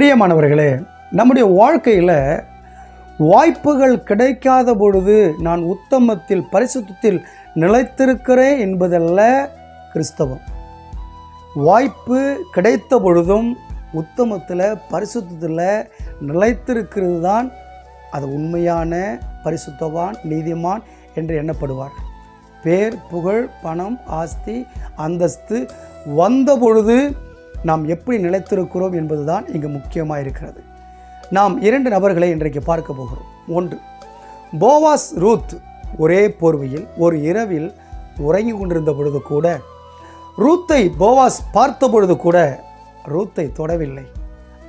பிரியமானவர்களே நம்முடைய வாழ்க்கையில் வாய்ப்புகள் கிடைக்காத பொழுது நான் உத்தமத்தில் பரிசுத்தத்தில் நிலைத்திருக்கிறேன் என்பதல்ல கிறிஸ்தவம். வாய்ப்பு கிடைத்த பொழுதும் உத்தமத்தில் பரிசுத்தத்தில் நிலைத்திருக்கிறது தான் அது உண்மையான பரிசுத்தவான் நீதிமான் என்று எண்ணப்படுவார். பேர் புகழ் பணம் ஆஸ்தி அந்தஸ்து வந்த பொழுது நாம் எப்படி நிலைத்திருக்கிறோம் என்பதுதான் இங்கு முக்கியமாக இருக்கிறது நாம் இரண்டு நபர்களை இன்றைக்கு பார்க்க போகிறோம். ஒன்று போவாஸ் ரூத் ஒரே போர்வையில் ஒரு இரவில் உறங்கி கொண்டிருந்த பொழுது கூட ரூத்தை போவாஸ் பார்த்த பொழுது கூட ரூத்தை தொடவில்லை.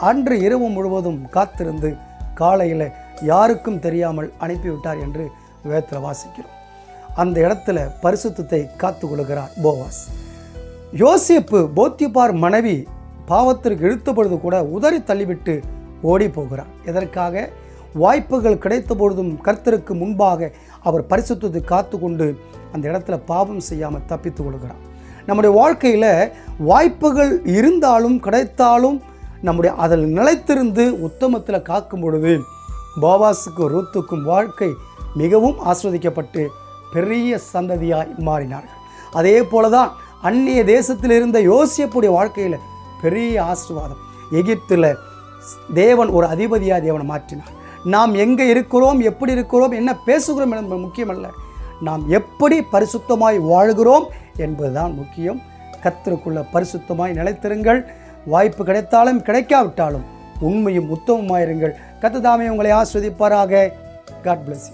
அன்று இரவு முழுவதும் காத்திருந்து காலையில் யாருக்கும் தெரியாமல் அனுப்பிவிட்டார் என்று வேத்தில் வாசிக்கிறோம். அந்த இடத்துல பரிசுத்தத்தை காத்து கொள்கிறார் போவாஸ். யோசிப்பு போத்திபார் மனைவி பாவத்திற்கு இழுத்த பொழுது கூட உதறி தள்ளிவிட்டு ஓடி போகிறார் எதற்காக? வாய்ப்புகள் கிடைத்த பொழுதும் கர்த்தருக்கு முன்பாக அவர் பரிசுத்தத்தை காத்து கொண்டு அந்த இடத்துல பாவம் செய்யாமல் தப்பித்து கொள்கிறார். நம்முடைய வாழ்க்கையில் வாய்ப்புகள் இருந்தாலும் கிடைத்தாலும் நம்முடைய அதில் நிலைத்திருந்து உத்தமத்தில் காக்கும் பொழுது பாபாஸுக்கும் ரூத்துக்கும் வாழ்க்கை மிகவும் ஆஸ்வதிக்கப்பட்டு பெரிய சந்ததியாய் மாறினார்கள். அதே போல தான் அந்நிய தேசத்தில் இருந்த யோசியப்புடைய வாழ்க்கையில் பெரிய ஆசீர்வாதம். எகிப்தில் தேவன் ஒரு அதிபதியாக தேவனை மாற்றினார். நாம் எங்கே இருக்கிறோம் எப்படி இருக்கிறோம் என்ன பேசுகிறோம் என்பது முக்கியமல்ல. நாம் எப்படி பரிசுத்தமாய் வாழ்கிறோம் என்பதுதான் முக்கியம். கத்திற்குள்ள பரிசுத்தமாய் நிலைத்திருங்கள். வாய்ப்பு கிடைத்தாலும் கிடைக்காவிட்டாலும் உண்மையும் உத்தமமாயிருங்கள். கத்ததாமே உங்களை ஆஸ்வதிப்பாராக காட் பிளஸ்